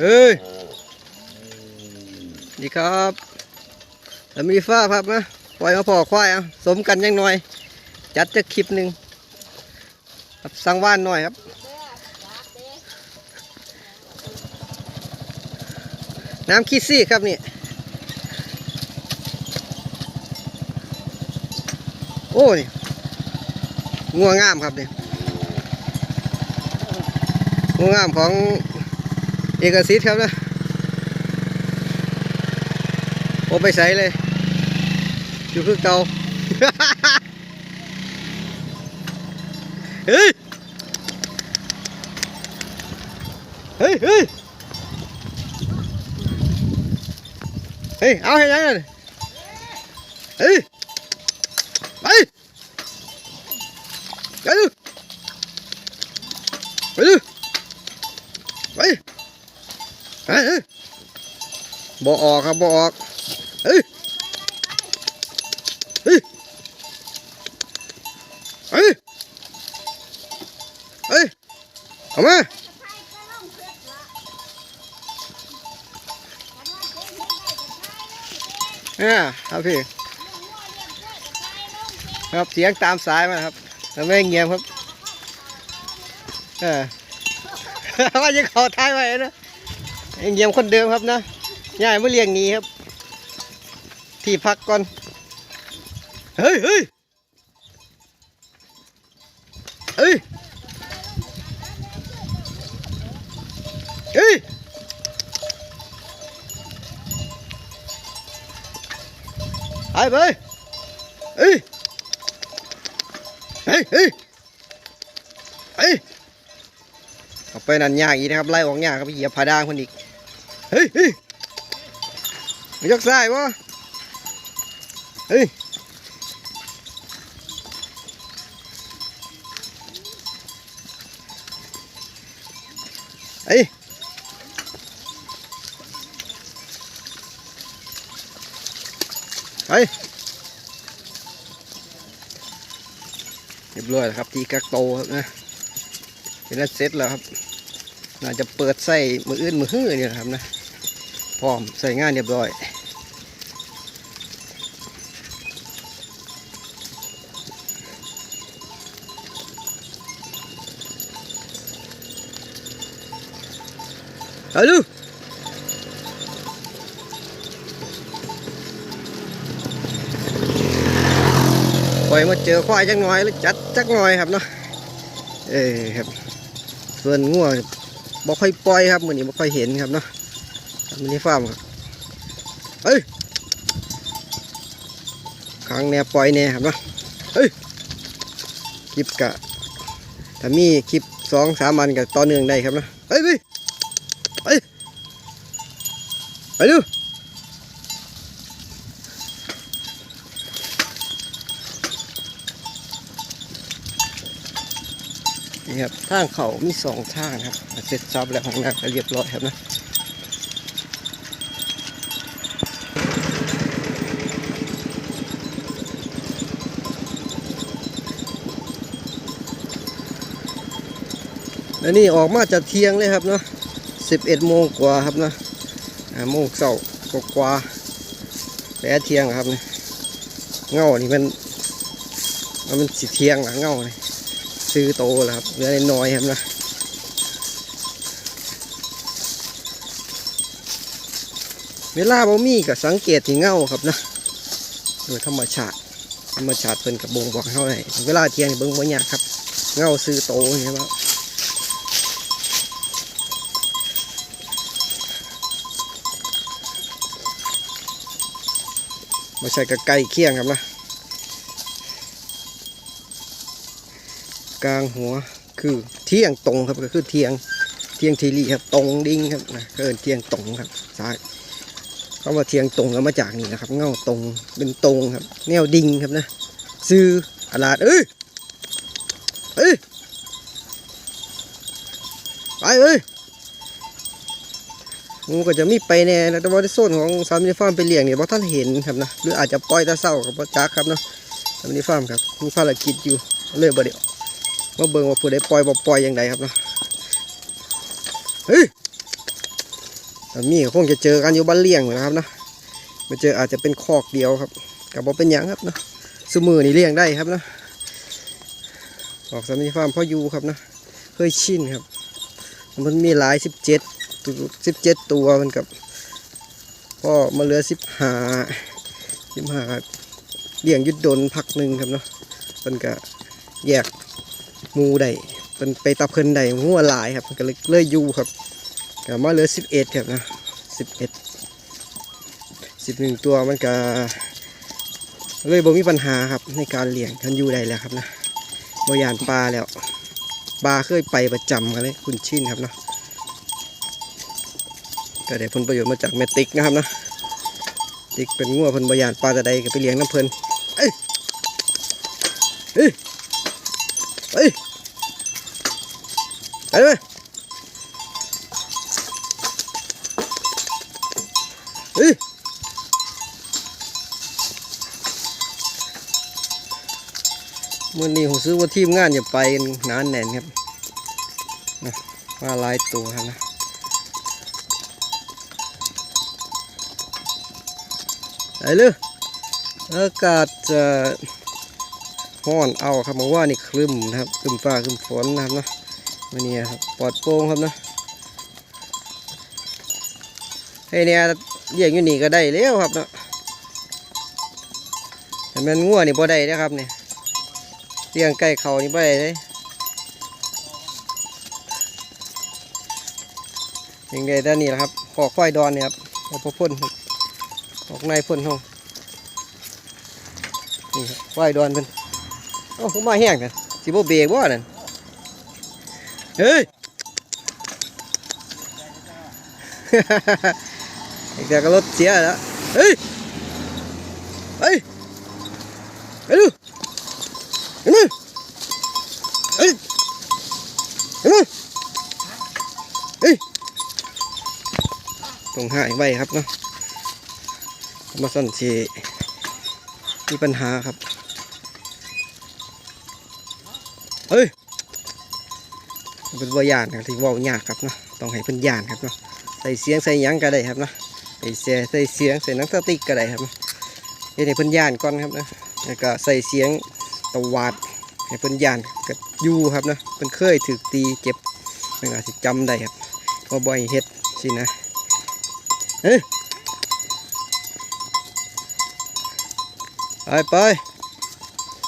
เอ้ยดีครับแล้วมีฟ้าครับนะปล่อยมาพอควายเอาสมกันยังหน่อย จัดจะคลิปหนึ่งครับสั่งว่านหน่อยครับน้ำขี้ซี่ครับนี่ โอ้นี่งัวงามครับนี่งัวงามของ เอกสิทธิ์ครับนะโอไปใส่เลย อยู่คือเก่าเฮ้ย เฮ้ยเฮ้ยเฮ้ย เอาให้ยังไงเฮ้ย ไปไปดูไปดูไป บ่ออกครับบ่ออกเฮ้ยเฮ้ยเฮ้ยเฮ้ยเอามาเนี่ยครับพี่ครับเสียงตามสายมาครับแล้วไม่เงียบครับเออว่าจะขอท้ายไว้นะ เงียบคนเดิมครับนะย่ายมาเลี้ยงนี้ครับ ที่พักก่อน เฮ้ยเฮ้ยเฮ้ยเฮ้ยไปไปเฮ้ยเฮ้ยเฮ้ยเฮ้ยเอาไปนั่นยากอีกนะครับไล่ออกยากครับเหยียบผาดางคนอีก เฮ้ยเฮ้ยมายกซ้ายวะเฮ้ยเฮ้ยไปเรียบร้อยแล้วครับที่กักโตครับนะเป็นแล้วเสร็จแล้วครับน่าจะเปิดใส่มืออื่นมือหื้อเนี่ยครับนะ พร้อมใส่งานเรียบร้อยเอาดูปล่อยมาเจอควายจักหน่อยแล้วจัดจักหน่อยครับเนาะเออครับส่วนงัวบ่ค่อยปล่อยครับมือนี้บ่ค่อยเห็นครับเนาะ มือนี้ฟาร์มครับเฮ้ยครั้งแนวปล่อยแน่ครับเนาะเฮ้ยคลิปกะถ้ามีคลิปสองสามวันกับต่อเนื่องได้ครับนะเฮ้ยไปไปไปดูนี่ครับทางเขามีสองทางครับเสร็จซับแล้วของน้ำก็เรียบร้อยครับนะ แล้วนี่ออกมาจากเที่ยงเลยครับเนาะสิบเอ็ดโมงกว่าครับเนาะโมงเสาร์กว่าแปดเที่ยงครับเนี่ยเงานี่มันมันสิเที่ยงละเงาเนี่ยซื้อโตแล้วครับเหลือน้อยครับนะเวลาบ่มีก็สังเกตที่เงาครับนะโดยธรรมชาติธรรมชาติเป็นกระบงบอกเท่าไหร่เวลาเที่ยงเบิ่งบ่ยากครับ เงาซื้อโตอย่างเงี้ยครั ไม่ใช่กระไก่เคี่ยงครับนะ กลางหัวคือเที่ยงตรงครับก็คือเที่ยงเที่ยงทีรีครับตรงดิ่งครับนะก็เอิ้นเที่ยงตรงครับซ้ายคำว่าเที่ยงตรงก็มาจากนี่นะครับ เงาตรงเป็นตรงครับ แนวดิ่งครับนะซื้ออาลาดเอ้ยเอ้ยไปเอ้ย งูก็จะมีไปแน่นะแต่ว่าในโซนของสามนิฟาร์มไปเลี้ยงเนี่ยบ่ท่านเห็นครับนะหรืออาจจะปล่อยตะเศร้ากับบ่จักครับเนาะสามนิฟาร์มครับมีภารกิจอยู่เลยบ่ได้มาเบิ่งว่าผู้ใดปล่อยบ่ปล่อยอย่างไรครับเนาะเฮ้ยแต่มีคงจะเจอกันอยู่บ้านเลี้ยงนะครับเนาะมาเจออาจจะเป็นคอกเดียวครับกับบ่เป็นหยังครับเนาะสมือนี่เลี้ยงได้ครับเนาะออกสามีฟาร์มพ่อยูครับเนาะเคยชินครับมันมีหลายสิบเจ็ด สิบเจ็ดตัวมันกับพ่อมาเหลือสิบห้าสิบห้าเลี้ยงยุดดนพักหนึ่งครับเนาะมันก็แยกมูได้เป็นไปตะเพิ่นได้หัวหลายครับมันก็เลยเลยอยู่ครับก็มาเหลือสิบเอ็ดครับนะสิบเอ็ดสิบหนึ่งตัวมันก็เลยบ่มีปัญหาครับในการเลี้ยงทันอยู่ได้แล้วครับนะบ่ยานปลาแล้วปลาเคยไปประจำกันเลยคุณชินครับเนาะ ก็ได้ผลประโยชน์มาจากแมติกนะครับนะติ๊กเป็นงัวพิ่นบยานปลาต่ใดก็ไปเลี้ยงน้ำเพลินเอ้ยเอ้ยเอ้ยไปเลยเอ้ยมื่อนี้ผมซื้อว่าทีมงานอย่าไปนหนานแน่นครับมาลายตัวครับนะ ไปเลยอากาศจะห้อนเอาครับมาว่านี่ครึมนะครับครึมฟ้าครึมฝนนะครับนะวันนี้ครับปลอดโปร่งครับนะให้เนี่ยเรียกอยู่นี่ก็ได้แล้วครับเนาะแต่แมันงัวนี่พอได้นะครับเนี่ยเลี้ยงไก่เขานี่พอได้เลยยังไงด้านนี้แหละครับขอควายดอนเนี่ยครับเอาพอพ่นครับ ออกในพ่นห้องนี่ครับควายดอนเป็นโอ้มาแห้งกันสิบ่เบรกบ่นั่นเฮ้ยอีกแต่ก็รถเสียแล้วเฮ้ยเฮ้ยเฮ้ยดูเห็นไหมเฮ้ยเห็นไหมเฮ้ยตรงหายไว้ครับเนาะ มาสั่นเชมีปัญหาครับ เฮ้ยเป็นว่ายานครับที่เว่ายากครับเนาะต้องให้เพิ่นยานครับเนาะใส่เสียงใส่ยังก็ได้ครับเนาะใส่เสียใส่เสียงใส่นังสติกก็ได้ครับเนาะเฮ็ดให้เพิ่นยานก่อนครับนะแล้วก็ใส่เสียงตวาดให้เพิ่นยานก็อยู่ครับเนาะเพิ่นเคยถูกตีเจ็บเพิ่นอาจสิจำได้ครับว่าบ่อยเฮ็ดสินะเฮ้ย ไปไป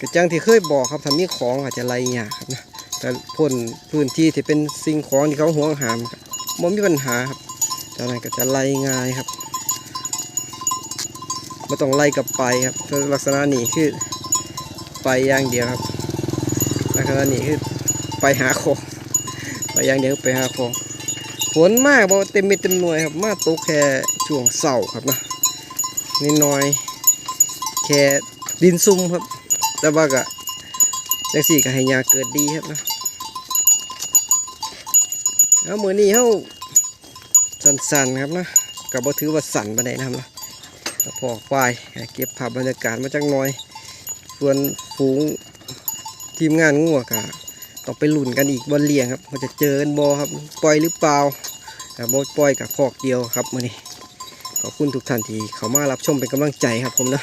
กระจังที่เคยบอกครับทำมีของอาจจะไล่ยากครับนะแต่พ่นพื้นที่ที่เป็นสิ่งของที่เขาห่วงหามมันมีปัญหาครับจากนั้นก็จะไล่ง่ายครับไม่ต้องไล่กลับไปครับลักษณะนี้คือไปอย่างเดียวครับลักษณะนี้คือไปหาของไปอย่างเดียวไปหาของฝนมากบ่เต็มเม็ดเต็มหน่วยครับ มาตกแค่ช่วงเสาร์ครับนะนิดหน่อย แค่ดินซุ่มครับ แต่ว่าก็จังสี่ก็ให้ยาเกิดดีครับนะแล้วมือนี้เขาสั่นๆครับนะกับบ่ถือว่าสั่นปานนะครับนะพอควายเก็บภาพบรรยากาศมาจักน่อย ส่วนฝูงทีมงานงัวกะต้องไปหลุนกันอีกวันเลี้ยงครับมันจะเจอกันบอครับ ปล่อยหรือเปล่าแต่บอปล่อยกับคอกเดียวครับมือนี้ขอบคุณทุกท่านที่เข้ามารับชมเป็นกำลังใจครับผมนะ